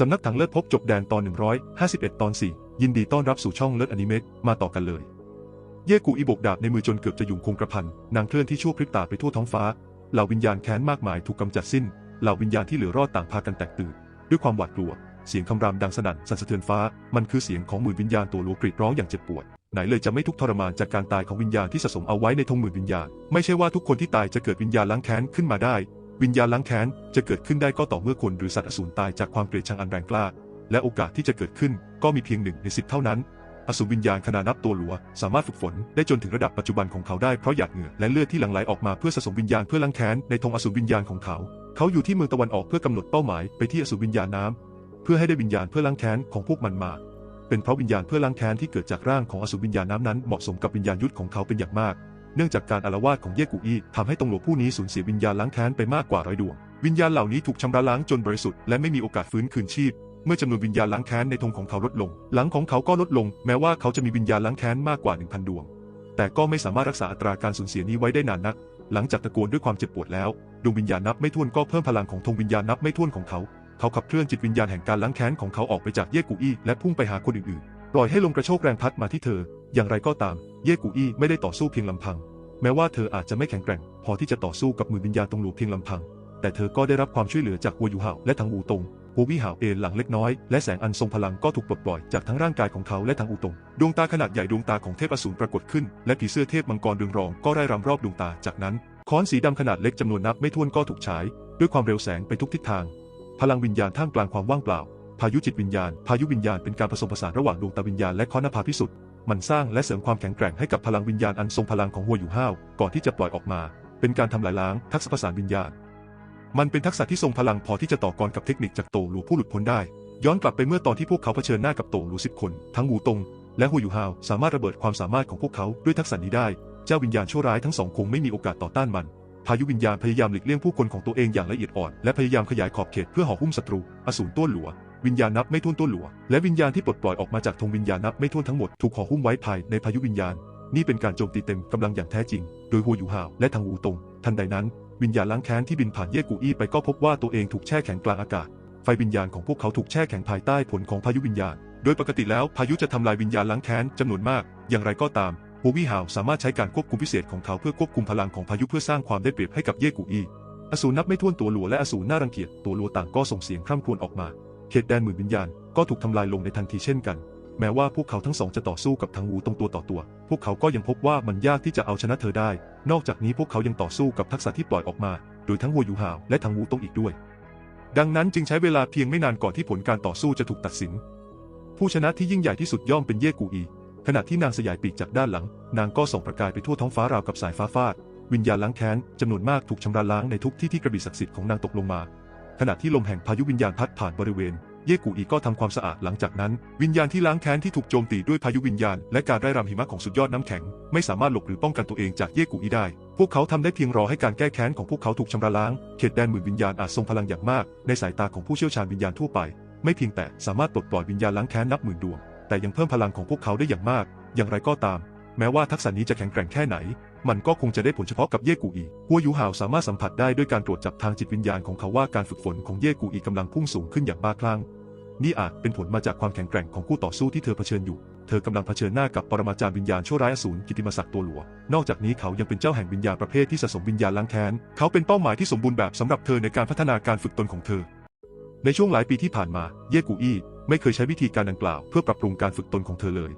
สำนักถังเลิศพบจบแดนตอน 151 ตอน 4 ยินดีต้อนรับสู่ช่องเลิศอนิเมะมาต่อกันเลย เย่กูอีบกดาบในมือจนเกือบจะยุ่งคงกระพัน นางเคลื่อนที่ชั่วพริบตาไปทั่วท้องฟ้า เหล่าวิญญาณแค้นมากมายถูกกำจัดสิ้น เหล่าวิญญาณที่เหลือรอดต่างพากันแตกตื่น ด้วยความหวาดกลัว เสียงคำรามดังสนั่นสั่นสะเทือนฟ้า มันคือเสียงของหมื่นวิญญาณตัวหลัวกรีดร้องอย่างเจ็บปวด ไหนเลยจะไม่ทุกข์ทรมานจากการตายของวิญญาณที่สะสมเอาไว้ในธงหมื่นวิญญาณ ไม่ใช่ว่าทุกคนที่ตายจะเกิดวิญญาณล้างแค้นขึ้นมาได้ วิญญาณล้างแค้นจะเกิดขึ้นได้ก็ต่อเมื่อคนหรือสัตว์อสูรตายจากความเกลียดชังอันแรงกล้า และโอกาสที่จะเกิดขึ้นก็มีเพียงหนึ่งในสิบเท่านั้น อสูรวิญญาณขนาดนับตัวหลัว สามารถฝึกฝนได้จนถึงระดับปัจจุบันของเขาได้เพราะหยาดเหงื่อและเลือดที่หลั่งไหลออกมาเพื่อสะสมวิญญาณเพื่อล้างแค้นในธงอสูรวิญญาณของเขา เขาอยู่ที่เมืองตะวันออกเพื่อกำหนดเป้าหมายไปที่อสูรวิญญาณน้ำเพื่อให้ได้วิญญาณเพื่อล้างแค้นของพวกมันมาเป็นเพราะวิญญาณเพื่อล้างแค้นที่เกิดจากร่างของอสูรวิญญาณน้ำนั้นเหมาะสมกับวิญญาณยุทธของเขาเป็นอย่างมาก เนื่องจากการอาละวาดของเย่กูอี้ทำให้ตงหลวงผู้นี้สูญเสียวิญญาณล้างแค้นไปมากกว่าร้อยดวง วิญญาณเหล่านี้ถูกชำระล้างจนบริสุทธิ์และไม่มีโอกาสฟื้นคืนชีพ เมื่อจำนวนวิญญาณล้างแค้นในธงของเขาลดลง หลังของเขาก็ลดลง แม้ว่าเขาจะมีวิญญาณล้างแค้นมากกว่า 1,000 ดวง แต่ก็ไม่สามารถรักษาอัตราการสูญเสียนี้ไว้ได้นานนัก หลังจากตะโกนด้วยความเจ็บปวดแล้ว ดวงวิญญาณนับไม่ถ้วนก็เพิ่มพลังของธงวิญญาณนับไม่ถ้วนของเขา เขาขับเคลื่อนจิตวิญญาณแห่งการล้างแค้นของเขาออกไปจากเย่กูอี้และพุ่งไปหาคนอื่นๆ ปล่อยให้ลมกระโชกแรงพัดมาที่เธอ อย่างไรก็ตาม เย่กูอี้ไม่ได้ต่อสู้เพียงลำพัง แม้ว่าเธออาจจะไม่แข็งแกร่ง พอที่จะต่อสู้กับมือวิญญาณตรงหลูเพียงลำพัง แต่เธอก็ได้รับความช่วยเหลือจากวัวยูเห่าและทางอูตงหัววิหาวเอนหลังเล็กน้อย และแสงอันทรงพลังก็ถูกปลดปล่อยจากทั้งร่างกายของเขาและทางอูตง ดวงตาขนาดใหญ่ดวงตาของเทพอสูรปรากฏขึ้น และผีเสื้อเทพมังกรเรืองรองก็ได้รำรอบดวงตา จากนั้นค้อนสีดำขนาดเล็กจำนวนนับไม่ถ้วนก็ถูกฉาย ด้วยความเร็วแสงไปทุกทิศทาง พลังวิญญาณท่ามกลางความว่างเปล่า พายุจิตวิญญาณ พายุวิญญาณเป็นการผสมผสานระหว่างดวงตาวิญญาณและค้อนภาพิสุทธิ์มันสร้างและเสริมความแข็งแกร่งให้กับพลังวิญญาณอันทรงพลังของหัวอยู่ห้าว ก่อนที่จะปล่อยออกมา เป็นการทำลายล้างทักษะประสานวิญญาณ มันเป็นทักษะที่ทรงพลังพอที่จะต่อกรกับเทคนิคจากโตหลูผู้หลุดพ้นได้ ย้อนกลับไปเมื่อตอนที่พวกเขาเผชิญหน้ากับโตหลูสิบคน ทั้งหูตง และหัวอยู่ห้าวสามารถระเบิดความสามารถของพวกเขาด้วยทักษะนี้ได้ เจ้าวิญญาณชั่วร้ายทั้งสองคงไม่มีโอกาสต่อต้านมันพายุวิญญาณพยายามหลีกเลี่ยงผู้คนของตัวเองอย่างละเอียดอ่อน และพยายามขยายขอบเขตเพื่อห่อหุ้มศัตรู อสูรต้วนหลัว วิญญาณนับไม่ถ้วนต้วหลัว และวิญญาณที่ปลดปล่อยออกมาจากธงวิญญาณนับไม่ถ้วนทั้งหมดถูกห่อหุ้มไว้ภายในพายุวิญญาณ นี่เป็นการโจมตีเต็มกำลังอย่างแท้จริง โดยหัวอยู่ห่าวและทางอูตงทันใดนั้น วิญญาณล้างแค้นที่บินผ่านเย่กูอี้ไปก็พบว่าตัวเองถูกแช่แข็งกลางอากาศ ไฟวิญญาณของพวกเขาถูกแช่แข็งภายใต้ผลของพายุวิญญาณ โดยปกติแล้วพายุจะทำลายวิญญาณล้างแค้นจำนวนมาก อย่างไรก็ตามหัววิหาวสามารถใช้การควบคุมพิเศษของเขาเพื่อควบคุมพลังของพายุเพื่อสร้างความได้เปรียบให้กับเย่กูอี้อสูรนับไม่ถ้วนตัวหลัวและอสูรน่ารังเกียจตัวหลัวต่างก็ส่งเสียงคร่ำครวญออกมา เขตแดนหมื่นวิญญาณก็ถูกทำลายลงในทันทีเช่นกัน แม้ว่าพวกเขาทั้งสองจะต่อสู้กับทางวูตรงตัวต่อตัว พวกเขาก็ยังพบว่ามันยากที่จะเอาชนะเธอได้ นอกจากนี้พวกเขายังต่อสู้กับทักษะที่ปล่อยออกมา โดยทั้งวัวยูหาวและทางวูตรงอีกด้วย ดังนั้นจึงใช้เวลาเพียงไม่นานก่อนที่ผลการต่อสู้จะถูกตัดสิน ผู้ชนะที่ยิ่งใหญ่ที่สุดย่อมเป็นเย่กูอี ขณะที่นางสยายปีกจากด้านหลัง นางก็ส่องประกายไปทั่วท้องฟ้าราวกับสายฟ้าฟาดวิญญาณล้างแค้นจำนวนมากถูกชำระล้างในทุกที่ที่กระบี่ศักดิ์สิทธิ์ของนางตกลงมา ขณะที่ลมแห่งพายุวิญญาณพัดผ่านบริเวณ เยกูอีก็ทำความสะอาดหลังจากนั้น วิญญาณที่ล้างแค้นที่ถูกโจมตีด้วยพายุวิญญาณ และการไร้รำหิมะของสุดยอดน้ำแข็ง ไม่สามารถหลบหรือป้องกันตัวเองจากเยกูอีได้ พวกเขาทำได้เพียงรอให้การแก้แค้นของพวกเขาถูกชำระล้าง เขตแดนหมื่นวิญญาณอาจทรงพลังอย่างมาก ในสายตาของผู้เชี่ยวชาญวิญญาณทั่วไป ไม่เพียงแต่สามารถปลดปล่อยวิญญาณล้างแค้นนับหมื่นดวง แต่ยังเพิ่มพลังของพวกเขาได้อย่างมาก อย่างไรก็ตาม แม้ว่าทักษะนี้จะแข็งแกร่งแค่ไหน มันก็คงจะได้ผลเฉพาะกับเย่กูอีหัวยูหาวสามารถสัมผัสได้ด้วยการตรวจจับทางจิตวิญญาณของเขาว่าการฝึกฝนของเย่กูอีกำลังพุ่งสูงขึ้นอย่างบ้าคลั่ง นี่อาจเป็นผลมาจากความแข็งแกร่งของคู่ต่อสู้ที่เธอเผชิญอยู่ เธอกำลังเผชิญหน้ากับปรมาจารย์วิญญาณชั่วร้ายอสูรกิติมศักดิ์ตัวหลวงนอกจากนี้เขายังเป็นเจ้าแห่งวิญญาณประเภทที่สะสมวิญญาณล้างแค้น เขาเป็นเป้าหมายที่สมบูรณ์แบบสำหรับเธอในการพัฒนาการฝึกตนของเธอ ในช่วงหลายปีที่ผ่านมา เย่กูอี้ไม่เคยใช้วิธีการดังกล่าว เพื่อปรับปรุงการฝึกตนของเธอเลย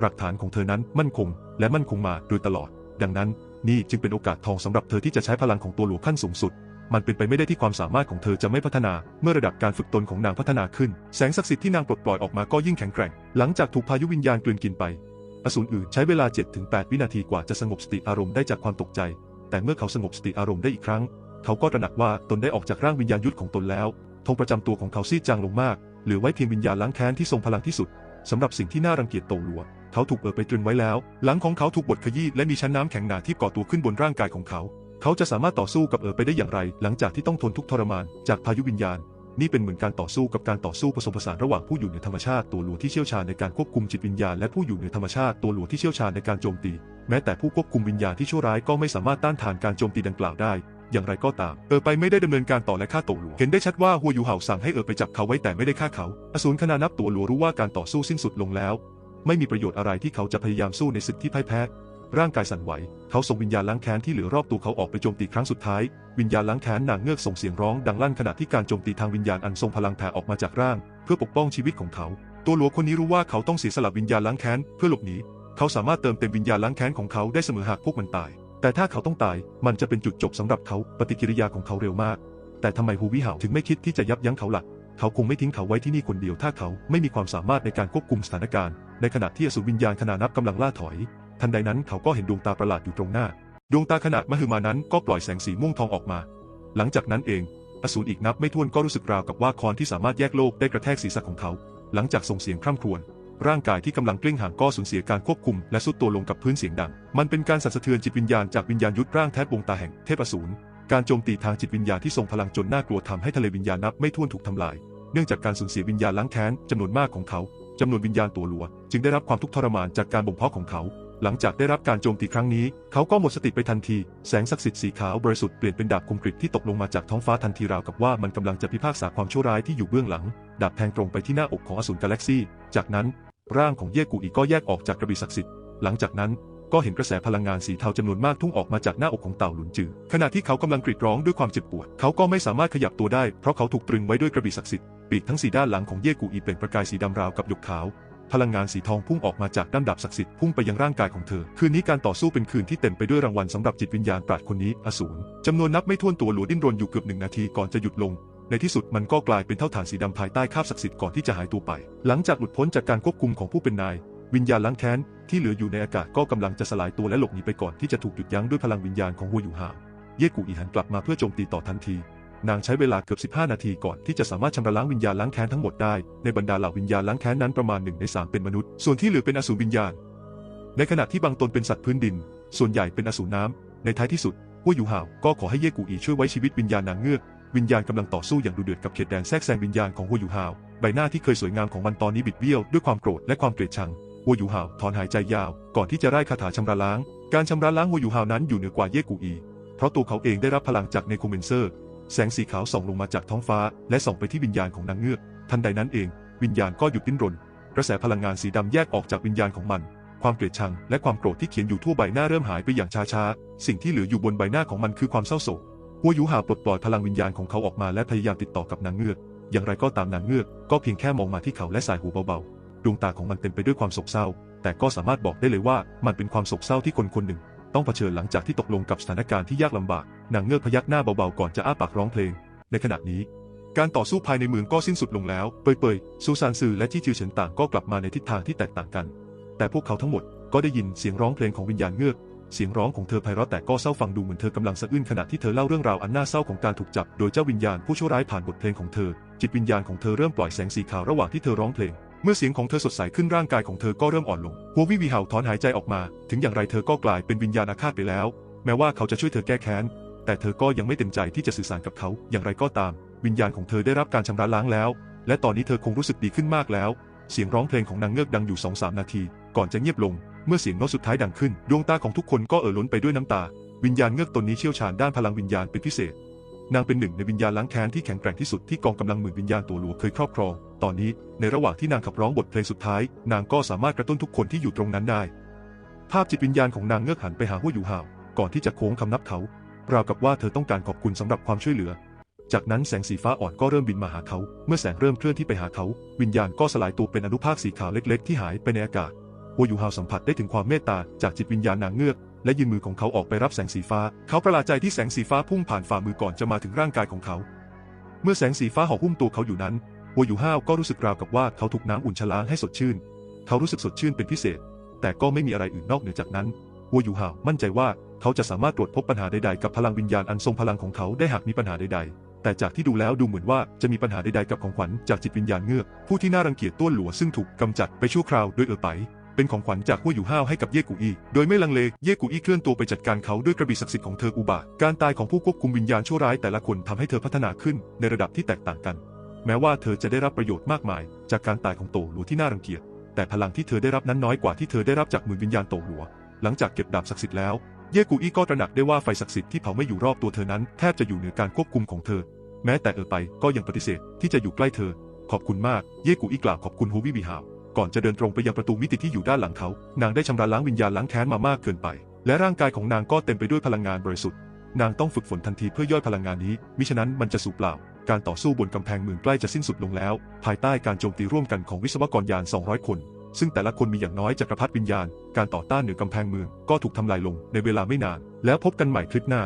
หลักฐานของเธอนั้นมั่นคง และมั่นคงมาโดยตลอด ดังนั้นนี่จึงเป็นโอกาสทองสำหรับเธอที่จะใช้พลังของตัวหลวงขั้นสูงสุด มันเป็นไปไม่ได้ที่ความสามารถของเธอจะไม่พัฒนา เมื่อระดับการฝึกตนของนางพัฒนาขึ้น แสงศักดิ์สิทธิ์ที่นางปลดปล่อยออกมาก็ยิ่งแข็งแกร่ง หลังจากถูกพายุวิญญาณกลืนกินไป อสูรอื่นใช้เวลา 7-8 วินาทีกว่าจะสงบสติอารมณ์ได้จากความตกใจ แต่เมื่อเขาสงบสติอารมณ์ได้อีกครั้ง เขาก็ตระหนักว่าตนได้ออกจากร่างวิญญาณยุทธของตนแล้ว ธงประจำตัวของเขาซีดจางลงมาก เหลือไว้เพียงวิญญาณล้างแค้นที่ทรงพลังที่สุดสำหรับสิ่งที่น่ารังเกียจโตหลัว เขาถูกเอ่อไปตรึงไว้แล้ว หลังของเขาถูกบดขยี้และมีชั้นน้ำแข็งหนาที่ก่อตัวขึ้นบนร่างกายของเขา เขาจะสามารถต่อสู้กับเออไปได้อย่างไร หลังจากที่ต้องทนทุกข์ทรมานจากพายุวิญญาณ นี่เป็นเหมือนการต่อสู้กับการต่อสู้ผสมผสานระหว่างผู้อยู่เหนือธรรมชาติตัวหลวงที่เชี่ยวชาญในการควบคุมจิตวิญญาณและผู้อยู่เหนือธรรมชาติตัวหลวงที่เชี่ยวชาญในการโจมตี แม้แต่ผู้ควบคุมวิญญาณที่ชั่วร้ายก็ไม่สามารถต้านทานการโจมตีดังกล่าวได้อย่างไรก็ตาม เออไปไม่ได้ดำเนินการต่อและฆ่าโตหลัวเห็นได้ชัดว่าหัวยูเห่าสั่งให้เออไปจับเขาไว้แต่ไม่ได้ฆ่าเขา อสูรคณานับตัวหลวรู้ว่าการต่อสู้สิ้นสุดลงแล้ว ไม่มีประโยชน์อะไรที่เขาจะพยายามสู้ในศึกที่พ่ายแพ้ ร่างกายสั่นไหว เขาส่งวิญญาณล้างแค้นที่เหลือรอบตัวเขาออกไปโจมตีครั้งสุดท้าย วิญญาณล้างแค้นนางเงือกส่งเสียงร้องดังลั่นขณะที่การโจมตีทางวิญญาณอันทรงพลังแผ่ออกมาจากร่าง เพื่อปกป้องชีวิตของเขา ตัวหลวงคนนี้รู้ว่าเขาต้องเสียสละวิญญาณล้างแค้นเพื่อหลบหนี เขาสามารถเติมเต็มวิญญาณล้างแค้นของเขาได้เสมอหากพวกมันตาย แต่ถ้าเขาต้องตาย มันจะเป็นจุดจบสำหรับเขา ปฏิกิริยาของเขาเร็วมาก แต่ทำไมฮูวิเห่าถึงไม่คิดที่จะยับยั้งเขาล่ะเขาคงไม่ทิ้งเขาไว้ที่นี่คนเดียวถ้าเขาไม่มีความสามารถในการควบคุมสถานการณ์ ในขณะที่อสูรวิญญาณขนานับกำลังล่าถอย ทันใดนั้นเขาก็เห็นดวงตาประหลาดอยู่ตรงหน้า ดวงตาขนาดมหึมานั้นก็ปล่อยแสงสีม่วงทองออกมา หลังจากนั้นเอง อสูรอีกนับไม่ถ้วนก็รู้สึกราวกับว่าคอนที่สามารถแยกโลกได้กระแทกศีรษะของเขา หลังจากส่งเสียงคร่ำครวญร่างกายที่กำลังกลิ้งห่างก็สูญเสียการควบคุมและสุดตัวลงกับพื้นเสียงดัง มันเป็นการสั่นสะเทือนจิตวิญญาณจากวิญญาณยุทธร่างแท้ดวงตาแห่งเทพอสูร การโจมตีทางจิตวิญญาณที่ทรงพลังจนน่ากลัวทำให้ทะเลวิญญาณนับไม่ถ้วนถูกทำลาย เนื่องจากการสูญเสียวิญญาณล้างแค้นจำนวนมากของเขา จำนวนวิญญาณตัวหลัว จึงได้รับความทุกข์ทรมานจากการบ่มเพาะของเขา หลังจากได้รับการโจมตีครั้งนี้ เขาก็หมดสติไปทันที แสงศักดิ์สิทธิ์สีขาวบริสุทธิ์เปลี่ยนเป็นดาบคมกริบที่ตกลงมาจากท้องฟ้าทันทีราวกับว่ามันกำลังจะพิพากษาความชั่วร้ายที่อยู่เบื้องหลัง ดาบแทงตรงไปที่หน้าอกของอสูรกาแล็กซี่ จากนั้น ร่างของเย่กูอีก็แยกออกจากกระบี่ศักดิ์สิทธิ์ หลังจากนั้นก็เห็นกระแสพลังงานสีเทาจำนวนมากทุ่งออกมาจากหน้าอกของเต่าหลุนจือขณะที่เขากำลังกรีดร้องด้วยความเจ็บปวด เขาก็ไม่สามารถขยับตัวได้เพราะเขาถูกตรึงไว้ด้วยกระบี่ศักดิ์สิทธิ์ ปีกทั้งสี่ด้านหลังของเย่กูอีเปล่งประกายสีดำราวกับหยกขาว พลังงานสีทองพุ่งออกมาจากด้านดาบศักดิ์สิทธิ์พุ่งไปยังร่างกายของเธอ คืนนี้การต่อสู้เป็นคืนที่เต็มไปด้วยรางวัลสำหรับจิตวิญญาณปราดคนนี้อสูรจำนวนนับไม่ถ้วนตัวหลัวดิ้นรนอยู่เกือบหนึ่งนาทีก่อนจะหยุดลง ในที่สุดมันก็กลายเป็นเท่าฐานสีดำภายใต้คาบศักดิ์สิทธิ์ก่อนที่จะหายตัวไป หลังจากหลุดพ้นจากการควบคุมของผู้เป็นนาย วิญญาณล้างแค้นที่เหลืออยู่ในอากาศก็กำลังจะสลายตัวและหลบหนีไปก่อนที่จะถูกหยุดยั้งด้วยพลังวิญญาณของหัวอยู่ห่าเย่กูอีหันกลับมาเพื่อโจมตีต่อทันที นางใช้เวลาเกือบ 15 นาทีก่อนที่จะสามารถชำระล้างวิญญาณล้างแค้นทั้งหมดได้ ในบรรดาเหล่าวิญญาณล้างแค้นนั้นประมาณหนึ่งในสามเป็นมนุษย์ ส่วนที่เหลือเป็นอสูรวิญญาณ ในขณะที่บางตนเป็นสัตว์พื้นดิน ส่วนใหญ่เป็นอสูรน้ำ ในท้ายที่สุดหัวอยู่ห่าวก็ขอให้เย่กูอีช่วยไว้ชีวิตวิญญาณนางเงือก วิญญาณกำลังต่อสู้อย่างดุเดือดกับเขตแดนแทรกแซงวิญญาณของหัวอยู่ห่าว ใบหน้าที่เคยสวยงามของมันตอนนี้บิดเบี้ยวด้วยความโกรธและความเกลียดชังหัวอยู่ห่าวถอนหายใจยาว ก่อนที่จะไล่คาถาชำระล้าง การชำระล้างหัวอยู่ห่าวนั้นอยู่เหนือกว่าเย่กูอี เพราะตัวเขาเองได้รับพลังจากเนโคเมนเซอร์ แสงสีขาวส่องลงมาจากท้องฟ้า และส่องไปที่วิญญาณของนางเงือก ทันใดนั้นเอง วิญญาณก็หยุดดิ้นรน กระแสพลังงานสีดำแยกออกจากวิญญาณของมัน ความเกลียดชัง และความโกรธที่เขียนอยู่ทั่วใบหน้าเริ่มหายไปอย่างช้าๆ สิ่งที่เหลืออยู่บนใบหน้าของมันคือความเศร้าโศกหัวยูหาปลดปล่อยพลังวิญญาณของเขาออกมาและพยายามติดต่อกับนางเงือก อย่างไรก็ตามนางเงือก ก็เพียงแค่มองมาที่เขาและสายหูเบาๆ ดวงตาของมันเต็มไปด้วยความโศกเศร้า แต่ก็สามารถบอกได้เลยว่ามันเป็นความโศกเศร้าที่คนคนหนึ่ง ต้องเผชิญหลังจากที่ตกลงกับสถานการณ์ที่ยากลำบากนางเงือกพยักหน้าเบาๆก่อนจะอ้าปากร้องเพลง ในขณะนี้ การต่อสู้ภายในเมืองก็สิ้นสุดลงแล้ว เปยๆซูซานซือและที่จิวเฉินต่างก็กลับมาในทิศทางที่แตกต่างกัน แต่พวกเขาทั้งหมดก็ได้ยินเสียงร้องเพลงของวิญญาณเงือกเสียงร้องของเธอไพเราะแต่ก็เศร้าฟังดูเหมือนเธอกำลังสะอื้นขณะที่เธอเล่าเรื่องราวอันน่าเศร้าของการถูกจับ โดยเจ้าวิญญาณผู้ชั่วร้ายผ่านบทเพลงของเธอ จิตวิญญาณของเธอเริ่มปล่อยแสงสีขาวระหว่างที่เธอร้องเพลง เมื่อเสียงของเธอสดใสขึ้นร่างกายของเธอก็เริ่มอ่อนลง หัววิวีเห่าถอนหายใจออกมา ถึงอย่างไรเธอก็กลายเป็นวิญญาณอาฆาตไปแล้ว แม้ว่าเขาจะช่วยเธอแก้แค้น แต่เธอก็ยังไม่เต็มใจที่จะสื่อสารกับเขา อย่างไรก็ตาม วิญญาณของเธอได้รับการชำระล้างแล้ว และตอนนี้เธอคงรู้สึกดีขึ้นมากแล้ว เสียงร้องเพลงของนางเงือกดังอยู่สองสามนาที ก่อนจะเงียบลง เมื่อเสียงโน้ตสุดท้ายดังขึ้น ดวงตาของทุกคนก็เอ่อล้นไปด้วยน้ำตา วิญญาณเงือกตนนี้เชี่ยวชาญด้านพลังวิญญาณเป็นพิเศษ นางเป็นหนึ่งในวิญญาณล้างแค้นที่แข็งแกร่งที่สุดที่กองกำลังหมื่นวิญญาณตัวหลวงเคยครอบครอง ตอนนี้ในระหว่างที่นางขับร้องบทเพลงสุดท้าย นางก็สามารถกระตุ้นทุกคนที่อยู่ตรงนั้นได้ ภาพจิตวิญญาณของนางเงือกหันไปหาหัวอยู่ห่าวก่อนที่จะโค้งคำนับเขาราวกับว่าเธอต้องการขอบคุณสำหรับความช่วยเหลือ จากนั้นแสงสีฟ้าอ่อนก็เริ่มบินมาหาเขา เมื่อแสงเริ่มเคลื่อนที่ไปหาเขา วิญญาณก็สลายตัวเป็นอนุภาคสีขาวเล็ก ๆ ที่หายไปในอากาศหัวอยู่ห่าวสัมผัสได้ถึงความเมตตาจากจิตวิญญาณนางเงือกและยืนมือของเขาออกไปรับแสงสีฟ้า เขาประหลาดใจที่แสงสีฟ้าพุ่งผ่านฝ่ามือก่อนจะมาถึงร่างกายของเขา เมื่อแสงสีฟ้าห่อหุ้มตัวเขาอยู่นั้น หัวอยู่ห้าวก็รู้สึกราวกับว่าเขาถูกน้ำอุ่นชะล้างให้สดชื่น เขารู้สึกสดชื่นเป็นพิเศษ แต่ก็ไม่มีอะไรอื่นนอกเหนือจากนั้นหัวอยู่ห่าวมั่นใจว่าเขาจะสามารถตรวจพบปัญหาใดๆกับพลังวิญญาณอันทรงพลังของเขาได้หากมีปัญหาใดๆแต่จากที่ดูแล้วดูเหมือนว่าจะมีปัญหาใดๆกับของขวัญจากจิตวิญญาณเงือกผู้ที่น่ารังเกียจต้วนหลัวซึ่งถูกกำจัดไปชั่วคราวโดยเออไป เป็นของขวัญจากหัวอยู่ห้าวให้กับเย่กูอีโดยไม่ลังเลเย่กูอีเคลื่อนตัวไปจัดการเขาด้วยกระบี่ศักดิ์สิทธิ์ของเธออุบาการตายของผู้ควบคุมวิญญาณชั่วร้ายแต่ละคนทำให้เธอพัฒนาขึ้นในระดับที่แตกต่างกัน แม้ว่าเธอจะได้รับประโยชน์มากมาย จากการตายของโตหลัวที่น่ารังเกียจ แต่พลังที่เธอได้รับนั้นน้อยกว่าที่เธอได้รับจากมื่นวิญญาณโตหลัว หลังจากเก็บดาบศักดิ์สิทธิ์แล้ว เย่กูอี้ก็ตระหนักได้ว่าไฟศักดิ์สิทธิ์ที่เผาไม่อยู่รอบตัวเธอนั้นแทบจะอยู่เหนือการควบคุมของเธอ แม้แต่เออไปก็ยังปฏิเสธที่จะอยู่ใกล้เธอ ขอบคุณมาก เย่กูอี้กล่าวขอบคุณฮูวิบิฮาว ก่อนจะเดินตรงไปยังประตูมิติที่อยู่ด้านหลังเขา นางได้ชำระล้างวิญญาณล้างแค้นมามากเกินไป และร่างกายของนางก็เต็มไปด้วยพลังงานบริสุทธิ์ นางต้องฝึกฝนทันทีเพื่อย่อยพลังงานนี้ มิฉะนั้นมันจะสูญเปล่า การต่อสู้บนกำแพงเมืองใกล้จะสิ้นสุดลงแล้ว ภายใต้การโจมตีร่วมกันของวิศวกรยาน 200 คน ซึ่งแต่ละคนมีอย่างน้อยจักรพรรดิวิญญาณ การต่อต้านเหนือกำแพงเมืองก็ถูกทำลายลงในเวลาไม่นาน แล้วพบกันใหม่คลิปหน้า